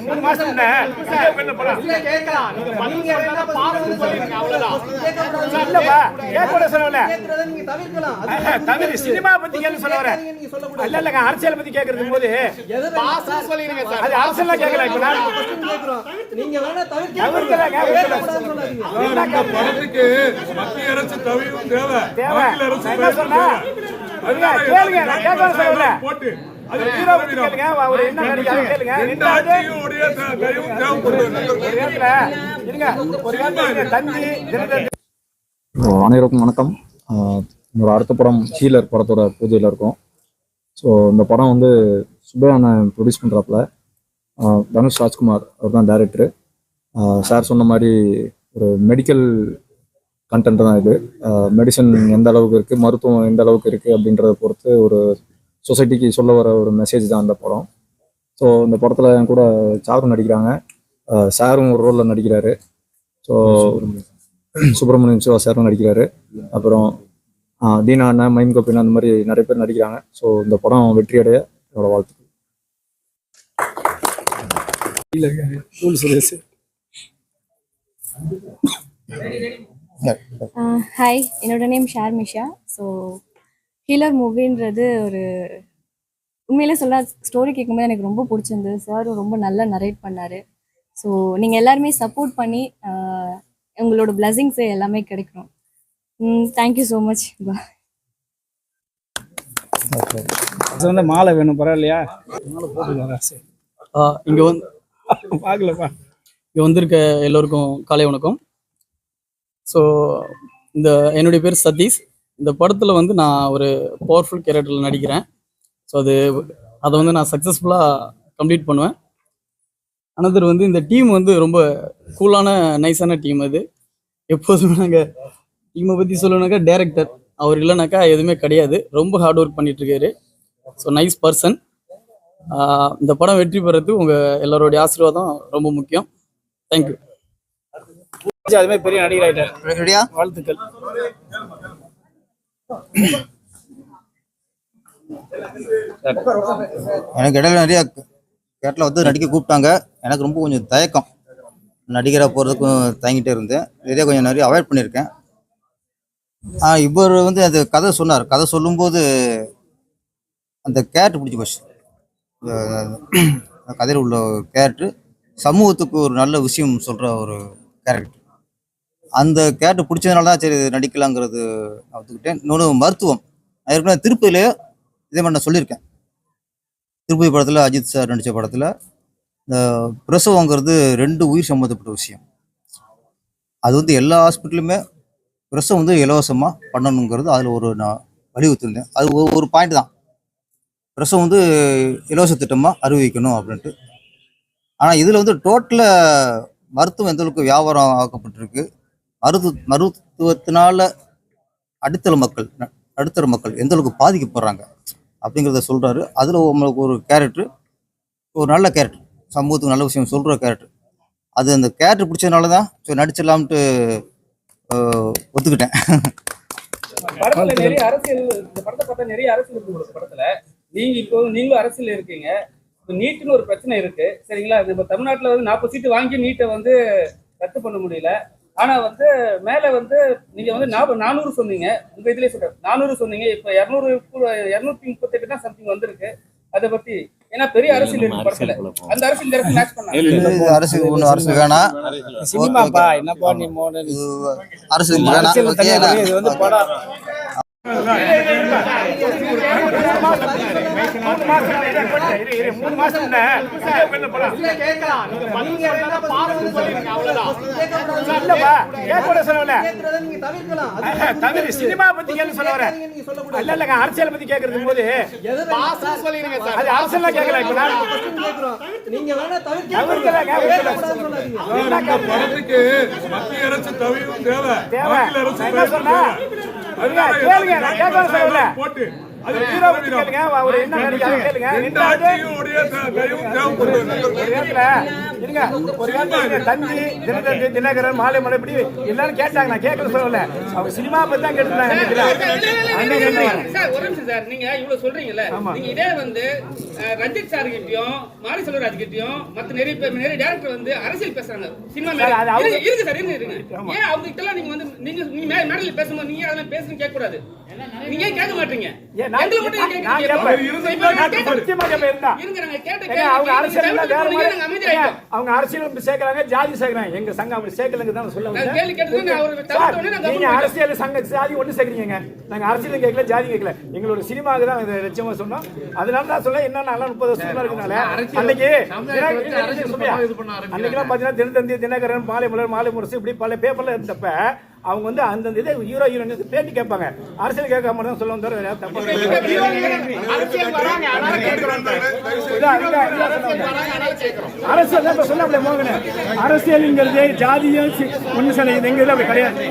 மூணு மாசம் அது தமிழ் சினிமா பத்தி கேள்வி சொல்ல சொல்லக்கூடாது இல்ல இல்லங்க அரசியல் பத்தி கேக்குறது போது அது அரசியல் கேட்கல இப்ப நீங்க படத்துக்கு மத்திய அரசு தவிரும் தேவை தேவை. போட்டு அனைவருக்கும் வணக்கம். என்னோட அடுத்த படம் ஹீலர் படத்தோட பூஜையில் இருக்கும். ஸோ இந்த படம் வந்து சுப்பையான ப்ரொடியூஸ் பண்ணுறாப்புல தனுஷ் ராஜ்குமார் அவர் தான் டேரக்டரு சார் சொன்ன மாதிரி ஒரு மெடிக்கல் கண்டென்ட் தான் இது. மெடிசன் எந்த அளவுக்கு இருக்குது மருத்துவம் எந்த அளவுக்கு இருக்குது அப்படின்றத பொறுத்து ஒரு சொசைட்டிக்கு சொல்ல வர ஒரு மெசேஜ் தான் இந்த படம். ஸோ இந்த படத்தில் என் கூட சாரும் நடிக்கிறாங்க. சாரும் ஒரு ரோலில் நடிக்கிறாரு. ஸோ சுப்பிரமணியம் சிவா சாரும் நடிக்கிறாரு. அப்புறம் தீனா அண்ணா மைம் கோபின் அந்த மாதிரி நிறைய பேர் நடிக்கிறாங்க. ஸோ இந்த படம் வெற்றி அடைய என்னோட வாழ்த்துக்கள். ஹாய் என்னோட நேம் ஷார்மிஷா ஸோ ஹீலர் மூவின்றது ஒரு உண்மையிலே சொல்ல ஸ்டோரி கேட்கும்போது எனக்கு ரொம்ப பிடிச்சிருந்தது. சாரும் ரொம்ப நல்லா நரேட் பண்ணார். ஸோ நீங்கள் எல்லாருமே சப்போர்ட் பண்ணி உங்களோட பிளஸிங்ஸ் எல்லாமே கிடைக்கணும். தேங்க்யூ ஸோ மச் வந்து மாலை வேணும் பரவாயில்லையா? மாலை போட்டுக்கலாம் சரி. இங்கே வந்து பார்க்கலப்பா. இங்கே வந்திருக்க எல்லோருக்கும் காலை வணக்கம். ஸோ இந்த என்னுடைய பேர் சதீஷ். இந்த படத்தில் வந்து நான் ஒரு பவர்ஃபுல் கேரக்டரில் நடிக்கிறேன். ஸோ அது அதை வந்து நான் சக்ஸஸ்ஃபுல்லாக கம்ப்ளீட் பண்ணுவேன். அனதர் வந்து இந்த டீம் வந்து ரொம்ப கூலான நைஸான டீம் அது. எப்போதும் நாங்கள் டீமை பற்றி சொல்லணுனாக்கா டேரக்டர் அவர் இல்லைனாக்கா எதுவுமே கிடையாது. ரொம்ப ஹார்ட் ஒர்க் பண்ணிட்டு ஸோ நைஸ் பர்சன் இந்த படம் வெற்றி பெறது உங்கள் எல்லாருடைய ஆசீர்வாதம் ரொம்ப முக்கியம். தேங்க்யூ அது மாதிரி பெரிய நடிகர் ஆயிட்டார். வாழ்த்துக்கள். எனக்கு இடையில நிறைய கேட்டில் வந்து நடிக்க கூப்பிட்டாங்க. எனக்கு ரொம்ப கொஞ்சம் தயக்கம். நடிகராக போகிறதுக்கும் தயங்கிட்டே இருந்தேன். நிறைய கொஞ்சம் நிறைய அவாய்ட் பண்ணியிருக்கேன். இவர் வந்து அந்த கதை சொன்னார். கதை சொல்லும்போது அந்த கேரக்டர் பிடிச்சி போச்சு. கதையில் உள்ள கேரக்டர் சமூகத்துக்கு ஒரு நல்ல விஷயம் சொல்கிற ஒரு கேரக்டர் அந்த கேரக்டர் பிடிச்சதுனால தான் சரி இது நடிக்கலாங்கிறது நான் ஒத்துக்கிட்டேன். இன்னொன்று மருத்துவம். ஏற்கனவே திருப்பதியிலே இதே மாதிரி நான் சொல்லியிருக்கேன். திருப்பதி படத்தில் அஜித் சார் நடித்த படத்தில் இந்த பிரசவங்கிறது ரெண்டு உயிர் சம்மந்தப்பட்ட விஷயம். அது வந்து எல்லா ஹாஸ்பிட்டலுமே பிரசவம் வந்து இலவசமாக பண்ணணுங்கிறது அதில் ஒரு நான் வலியுறுத்திருந்தேன் அது ஒரு பாயிண்ட் தான். பிரசவம் வந்து இலவச திட்டமாக அறிவிக்கணும் அப்படின்ட்டு. ஆனால் இதில் வந்து டோட்டலாக மருத்துவம் எந்த அளவுக்கு வியாபாரம் ஆக்கப்பட்டிருக்கு மருத்துவ மருத்துவத்தினால அடித்தள மக்கள் நடுத்தர மக்கள் எந்த அளவுக்கு பாதிக்கப்படுறாங்க அப்படிங்கிறத சொல்கிறாரு அதில் உங்களுக்கு ஒரு கேரக்டர் ஒரு நல்ல கேரக்டர் சமூகத்துக்கு நல்ல விஷயம் சொல்கிற கேரக்டர். அது அந்த கேரக்டர் பிடிச்சதுனால தான் சரி நடிச்சிடலாம்ட்டு ஒத்துக்கிட்டேன். நிறைய அரசியல் இந்த படத்தை பார்த்தா நிறைய அரசியல் இருக்கு உங்களுக்கு படத்துல. நீங்க இப்போ நீங்களும் அரசியல் இருக்கீங்க. இப்போ நீட்டுன்னு ஒரு பிரச்சனை இருக்கு. சரிங்களா? இது இப்போ தமிழ்நாட்டில் வந்து நாற்பது சீட்டு வாங்கி நீட்டை வந்து ரத்து பண்ண முடியல. ஆனா வந்து மேல வந்து நீங்க வந்து நாற்பது நானூறு சொன்னீங்க. உங்க இதுலயே சொல்றேன். நானூறு சொன்னீங்க. இப்போ இரநூறு இரநூத்தி முப்பத்தெட்டு தான் சம்திங் வந்திருக்கு. அதை பத்தி ஏன்னா பெரிய அரசியல் இருக்கு படத்துல அந்த அரசியல் இந்த அரசியல் மேட்ச் பண்ணாங்க அரசு ஒன்றும் அரசு வேணாம் சினிமாப்பா என்னப்பா நீ மோன? அரசு வேணாம். அரசியல் ஓகே தனியா இது வந்து படம். மூணு மாசம் கேட்கலாம். தவிர்க்கலாம். அது தமிழ் சினிமா பத்தி கேள்வி சொல்ல இல்ல இல்லங்க அரசியல் பத்தி கேக்குறது போது எது பாசம் சொல்லிருங்க சார் அது அரசியல் கேட்கல இப்ப நான் கேட்கிறோம். நீங்க மத்திய அரசு தவிரும் தேவை. தேவை. அரசு கேளுங்க, நான் கேட்க சொல்லல. போட்டு தந்தி தினத்தந்தி தினகரன் மாலை மலை இப்படி எல்லாரும் கேட்டாங்க. நான் கேட்கல சொல்லல. அவங்க சினிமா பத்தி தான் கேட்டுருந்தாங்க ஒரு நிமிஷம் சார். நீங்க இவ்வளவு சொல்றீங்கல்ல. நீங்க இதே வந்து ரஞ்சித் சார் கிட்டயும் மாரி செல்வராஜ் கிட்டயும் மத்த நிறைய பேர் நிறைய டேரக்டர் வந்து அரசியல் பேசுறாங்க. சினிமா இருக்கு சார் இருங்க இருங்க ஏன் அவங்க கிட்ட நீங்க வந்து நீங்க மேடையில் பேசும்போது நீங்க அதெல்லாம் பேசுன்னு கேட்க கூடாது நீங்க கேட்க மாட்டீங்க. அவங்க அரசியல் அவங்க அரசியல் சேர்க்கறாங்க ஜாதி சேர்க்கறாங்க. எங்க சங்கம் அப்படி சேர்க்கலங்க தான் நீங்க அரசியல் சங்க ஜாதி ஒண்ணு சேர்க்கறீங்க நாங்க அரசியலும் கேட்கல ஜாதி கேட்கல. எங்களோட சினிமாவுக்கு தான் இதை லட்சியமா சொன்னோம். அதனால தான் சொல்ல என்ன நல்லா முப்பது வருஷமா இருக்கனால. அன்னைக்கு அன்னைக்கெல்லாம் பாத்தீங்கன்னா தினத்தந்தி தினகரன் மாலை மலர் மாலை முரசு இப்படி பல பேப்பர்ல இருந்தப்ப அவங்க வந்து அந்தந்த இதை ஹீரோ ஹீரோயின் பேட்டி கேட்பாங்க. அரசியல் கேட்காம தான் சொல்ல தவிர தப்பு அரசியல் சொல்ல தான் சொன்ன அப்படியே மோகன. அரசியல்ங்கிறது ஜாதியும் ஒண்ணு சில இது எங்க அப்படி கிடையாது.